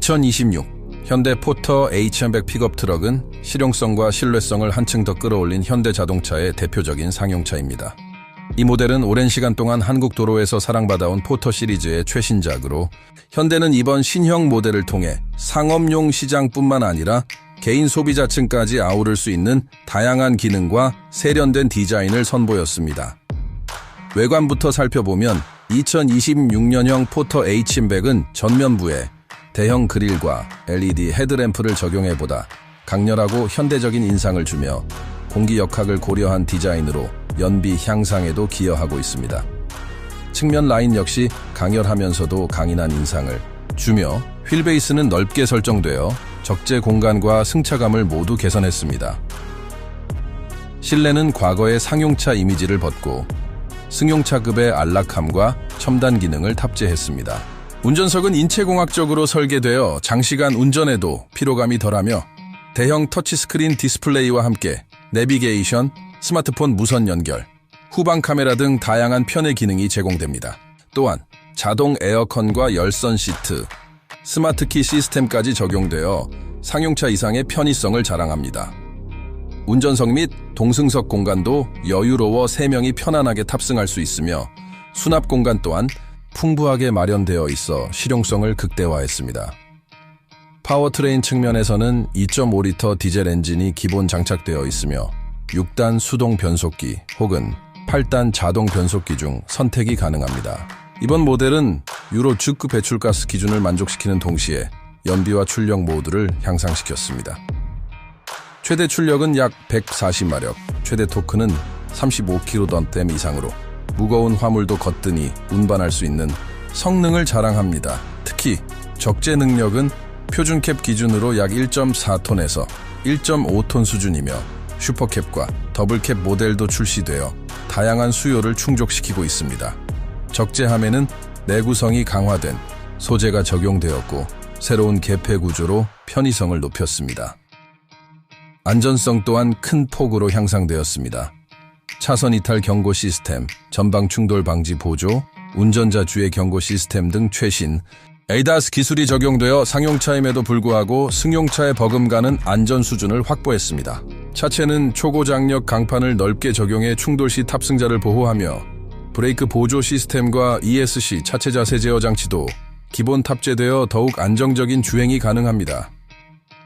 2026 현대 포터 H100 픽업 트럭은 실용성과 신뢰성을 한층 더 끌어올린 현대 자동차의 대표적인 상용차입니다. 이 모델은 오랜 시간 동안 한국 도로에서 사랑받아온 포터 시리즈의 최신작으로 현대는 이번 신형 모델을 통해 상업용 시장뿐만 아니라 개인 소비자층까지 아우를 수 있는 다양한 기능과 세련된 디자인을 선보였습니다. 외관부터 살펴보면 2026년형 포터 H100은 전면부에 대형 그릴과 LED 헤드램프를 적용해보다 강렬하고 현대적인 인상을 주며 공기 역학을 고려한 디자인으로 연비 향상에도 기여하고 있습니다. 측면 라인 역시 강렬하면서도 강인한 인상을 주며 휠베이스는 넓게 설정되어 적재 공간과 승차감을 모두 개선했습니다. 실내는 과거의 상용차 이미지를 벗고 승용차급의 안락함과 첨단 기능을 탑재했습니다. 운전석은 인체공학적으로 설계되어 장시간 운전에도 피로감이 덜하며 대형 터치스크린 디스플레이와 함께 내비게이션, 스마트폰 무선 연결, 후방 카메라 등 다양한 편의 기능이 제공됩니다. 또한 자동 에어컨과 열선 시트, 스마트키 시스템까지 적용되어 상용차 이상의 편의성을 자랑합니다. 운전석 및 동승석 공간도 여유로워 3명이 편안하게 탑승할 수 있으며 수납 공간 또한 풍부하게 마련되어 있어 실용성을 극대화했습니다. 파워트레인 측면에서는 2.5리터 디젤 엔진이 기본 장착되어 있으며 6단 수동 변속기 혹은 8단 자동 변속기 중 선택이 가능합니다. 이번 모델은 유로 G급 배출가스 기준을 만족시키는 동시에 연비와 출력 모두를 향상시켰습니다. 최대 출력은 약 140마력, 최대 토크는 35kg댐 이상으로 무거운 화물도 거뜬히 운반할 수 있는 성능을 자랑합니다. 특히 적재 능력은 표준캡 기준으로 약 1.4톤에서 1.5톤 수준이며 슈퍼캡과 더블캡 모델도 출시되어 다양한 수요를 충족시키고 있습니다. 적재함에는 내구성이 강화된 소재가 적용되었고 새로운 개폐 구조로 편의성을 높였습니다. 안전성 또한 큰 폭으로 향상되었습니다. 차선 이탈 경고 시스템, 전방 충돌 방지 보조, 운전자 주의 경고 시스템 등 최신 에이다스 기술이 적용되어 상용차임에도 불구하고 승용차에 버금가는 안전 수준을 확보했습니다. 차체는 초고장력 강판을 넓게 적용해 충돌 시 탑승자를 보호하며 브레이크 보조 시스템과 ESC 차체 자세 제어 장치도 기본 탑재되어 더욱 안정적인 주행이 가능합니다.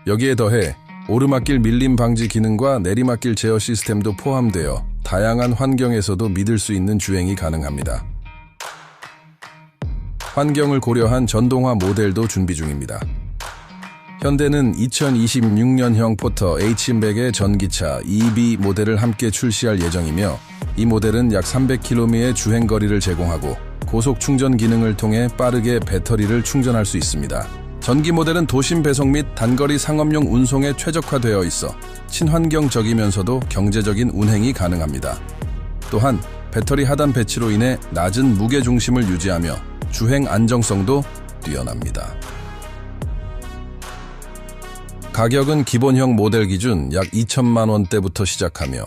여기에 더해 오르막길 밀림 방지 기능과 내리막길 제어 시스템도 포함되어 다양한 환경에서도 믿을 수 있는 주행이 가능합니다. 환경을 고려한 전동화 모델도 준비 중입니다. 현대는 2026년형 포터 H100의 전기차 EV 모델을 함께 출시할 예정이며 이 모델은 약 300km의 주행거리를 제공하고 고속 충전 기능을 통해 빠르게 배터리를 충전할 수 있습니다. 전기 모델은 도심 배송 및 단거리 상업용 운송에 최적화되어 있어 친환경적이면서도 경제적인 운행이 가능합니다. 또한 배터리 하단 배치로 인해 낮은 무게 중심을 유지하며 주행 안정성도 뛰어납니다. 가격은 기본형 모델 기준 약 2천만 원대부터 시작하며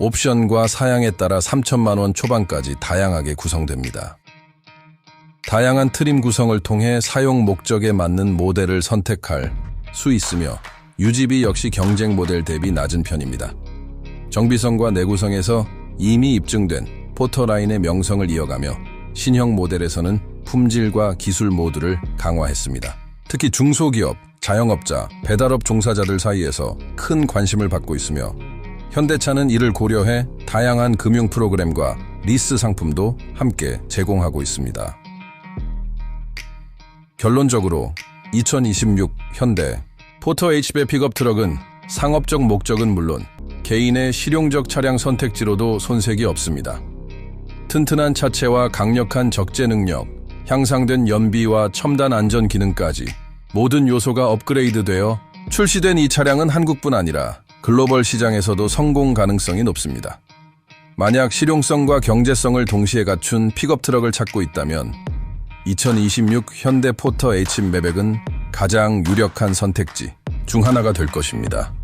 옵션과 사양에 따라 3천만 원 초반까지 다양하게 구성됩니다. 다양한 트림 구성을 통해 사용 목적에 맞는 모델을 선택할 수 있으며 유지비 역시 경쟁 모델 대비 낮은 편입니다. 정비성과 내구성에서 이미 입증된 포터라인의 명성을 이어가며 신형 모델에서는 품질과 기술 모두를 강화했습니다. 특히 중소기업, 자영업자, 배달업 종사자들 사이에서 큰 관심을 받고 있으며 현대차는 이를 고려해 다양한 금융 프로그램과 리스 상품도 함께 제공하고 있습니다. 결론적으로 2026 현대 포터 H배 픽업 트럭은 상업적 목적은 물론 개인의 실용적 차량 선택지로도 손색이 없습니다. 튼튼한 차체와 강력한 적재 능력, 향상된 연비와 첨단 안전 기능까지 모든 요소가 업그레이드되어 출시된 이 차량은 한국뿐 아니라 글로벌 시장에서도 성공 가능성이 높습니다. 만약 실용성과 경제성을 동시에 갖춘 픽업 트럭을 찾고 있다면 2026 현대 포터 H 매백은 가장 유력한 선택지 중 하나가 될 것입니다.